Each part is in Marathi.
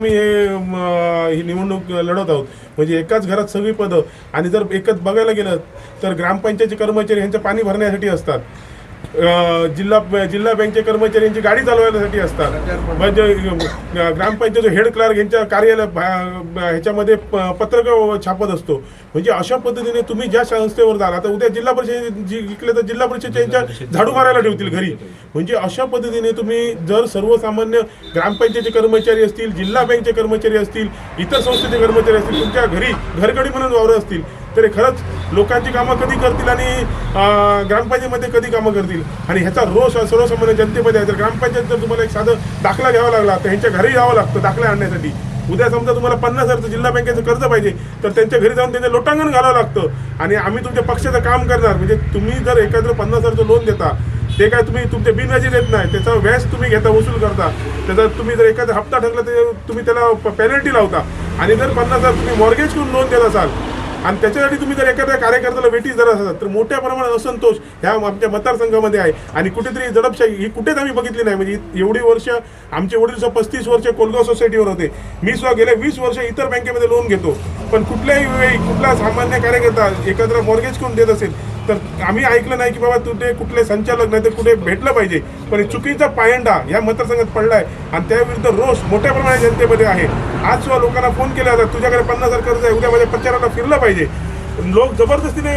मी हे ही निवडणूक लढवत आहोत. म्हणजे एकाच घरात सगळी पदं आणि जर एकच बघायला गेलं तर ग्रामपंचायतचे कर्मचारी यांचं पाणी भरण्यासाठी असतात. जिल्हा जिल्हा बँकचे कर्मचारी यांची गाडी चालवण्यासाठी असतात. म्हणजे ग्रामपंचायत हेड क्लार्क यांच्या कार्यालय ह्याच्यामध्ये पत्रक छापत असतो. म्हणजे अशा पद्धतीने तुम्ही ज्या संस्थेवर जाल आता उद्या जिल्हा परिषद जी इकडे तर जिल्हा परिषदच्या यांच्या झाडू मारायला ठेवतील घरी. म्हणजे अशा पद्धतीने तुम्ही जर सर्वसामान्य ग्रामपंचायतचे कर्मचारी असतील जिल्हा बँकचे कर्मचारी असतील इतर संस्थेचे कर्मचारी असतील तुमच्या घरी घरगडी म्हणून वावरं असतील तर हे खरंच लोकांची कामं कधी करतील आणि ग्रामपंचायतीमध्ये कधी कामं करतील? आणि ह्याचा रोष सर्वसामान्य जनतेमध्ये आहे. तर ग्रामपंचायत जर तुम्हाला एक साधं दाखला घ्यावा लागला तर ह्यांच्या घरी यावं लागतं दाखला आणण्यासाठी. उद्या समजा तुम्हाला पन्नास हजारचं जिल्हा बँकेचं कर्ज पाहिजे तर त्यांच्या घरी जाऊन त्यांचे लोटांगण घालावं लागतं. आणि आम्ही तुमच्या पक्षाचं काम करणार. म्हणजे तुम्ही जर एखादं पन्नास हजारचं लोन देता ते काय तुम्ही तुमचे बिनव्याजी देत नाही. त्याचा व्याज तुम्ही घेता वसूल करता. त्याचा तुम्ही जर एखादा हप्ता ठरला तर तुम्ही त्याला पेनल्टी लावता. आणि जर पन्नास हजार तुम्ही मॉर्गेज करून लोन देत असाल आणि त्याच्यासाठी तुम्ही जर एखाद्या कार्यकर्त्याला वेटीस जर असाल तर मोठ्या प्रमाणात असंतोष ह्या आमच्या मतदारसंघामध्ये आहे. आणि कुठेतरी जडपशाही ही कुठेच आम्ही बघितली नाही. म्हणजे एवढी वर्ष आमचे वडील सुद्धा पस्तीस वर्ष कोलगाव सोसायटीवर होते. मी सुद्धा गेले वीस वर्ष इतर बँकेमध्ये लोन घेतो. पण कुठल्याही वेळी कुठला सामान्य कार्यकर्ता एकत्र मॉर्गेज करून देत असेल तर आम्ही ऐकलं नाही की बाबा तुझे कुठले संचालक नाही तर कुठे भेटलं पाहिजे. पण चुकीचा पायंडा या मतदारसंघात पडलाय आणि त्याविरुद्ध रोष मोठ्या प्रमाणात जनतेमध्ये आहे. आज सुद्धा लोकांना फोन केला जातात तुझ्याकडे पन्नास हजार कर्ज आहे उद्या माझ्या प्रचाराला फिरलं पाहिजे. लोक जबरदस्तीने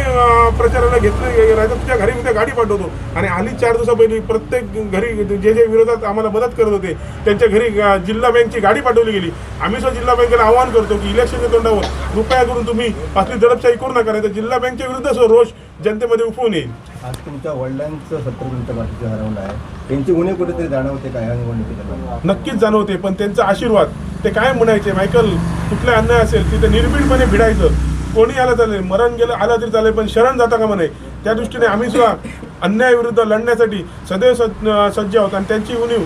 प्रचाराला घेतले राहतात तुझ्या घरी उद्या गाडी पाठवतो. आणि आली चार दिवसापैकी प्रत्येक घरी जे जे विरोधात आम्हाला मदत करत होते त्यांच्या घरी जिल्हा बँकची गाडी पाठवली गेली. आम्ही सुद्धा जिल्हा बँकेला आवाहन करतो की इलेक्शनच्या तोंडावर कृपया करून तुम्ही असली दडपशाही करू नका नाही तर जिल्हा बँकेच्या विरुद्ध रोष जनतेमध्ये उफवून येईल. आज तुमच्या वडिलांचं सत्र तुमच्या बाकीचे हरवलं आहे. त्यांची उणे कुठेतरी जाणवते काय? ह्या निवडणुकीच्या? नक्कीच जाणवते पण त्यांचा आशीर्वाद ते काय म्हणायचे? मायकल कुठला अन्याय असेल तिथे निर्भीडपणे भिडायचं. कोणी आलं चालेल मरण गेलं आलं तरी चालेल पण शरण जाता का म्हणे त्या दृष्टीने आम्ही सुद्धा अन्यायाविरुद्ध लढण्यासाठी सदैव सज्ज सज्ज आहोत आणि त्यांची उणीव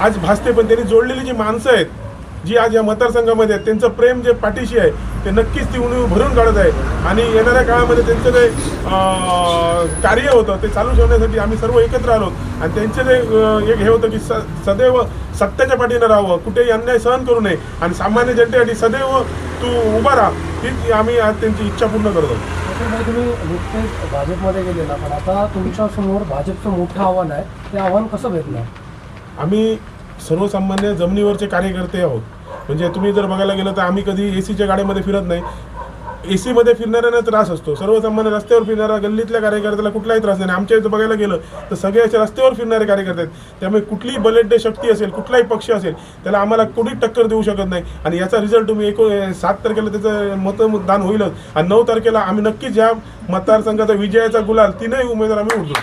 आज भासते पण त्यांनी जोडलेली जी माणसं आहेत जी आज या मतदारसंघामध्ये आहेत त्यांचं प्रेम जे पाठीशी आहे ते नक्कीच ती उणीव भरून काढत आहे. आणि येणाऱ्या काळामध्ये त्यांचं जे कार्य होतं ते चालू ठेवण्यासाठी आम्ही सर्व एकत्र आलो. आणि त्यांचं जे एक हे होतं की स सदैव सत्याच्या पाठीनं राहावं कुठेही अन्याय सहन करू नये. आणि सामान्य जनतेसाठी सदैव तू उभा राहा हीच आम्ही आज त्यांची इच्छा पूर्ण करतो त्याच्यामुळे तुम्ही नुकतेच भाजपमध्ये गेले ना पण आता तुमच्यासमोर भाजपचं मोठं आव्हान आहे. ते आव्हान कसं भेटणार? आम्ही सर्वसामान्य जमिनीवरचे कार्यकर्ते आहोत. म्हणजे तुम्ही जर बघायला गेलं तर आम्ही कधी ए सीच्या गाड्यामध्ये फिरत नाही. ए सीमध्ये फिरणाऱ्यांना त्रास असतो. सर्वसामान्य रस्त्यावर फिरणारा गल्लीतल्या कार्यकर्त्याला कुठलाही त्रास नाही. आमच्या इथं बघायला गेलं तर सगळे असे रस्त्यावर फिरणारे कार्यकर्ते आहेत. त्यामुळे कुठलीही बलड्य शक्ती असेल कुठलाही पक्ष असेल त्याला आम्हाला कोणीच टक्कर देऊ शकत नाही. आणि याचा रिझल्ट तुम्ही एक सात तारखेला त्याचं मतदान होईलच. आणि नऊ तारखेला आम्ही नक्कीच या मतदारसंघाचा विजयाचा गुलाल तीनही उमेदवार आम्ही उडतो.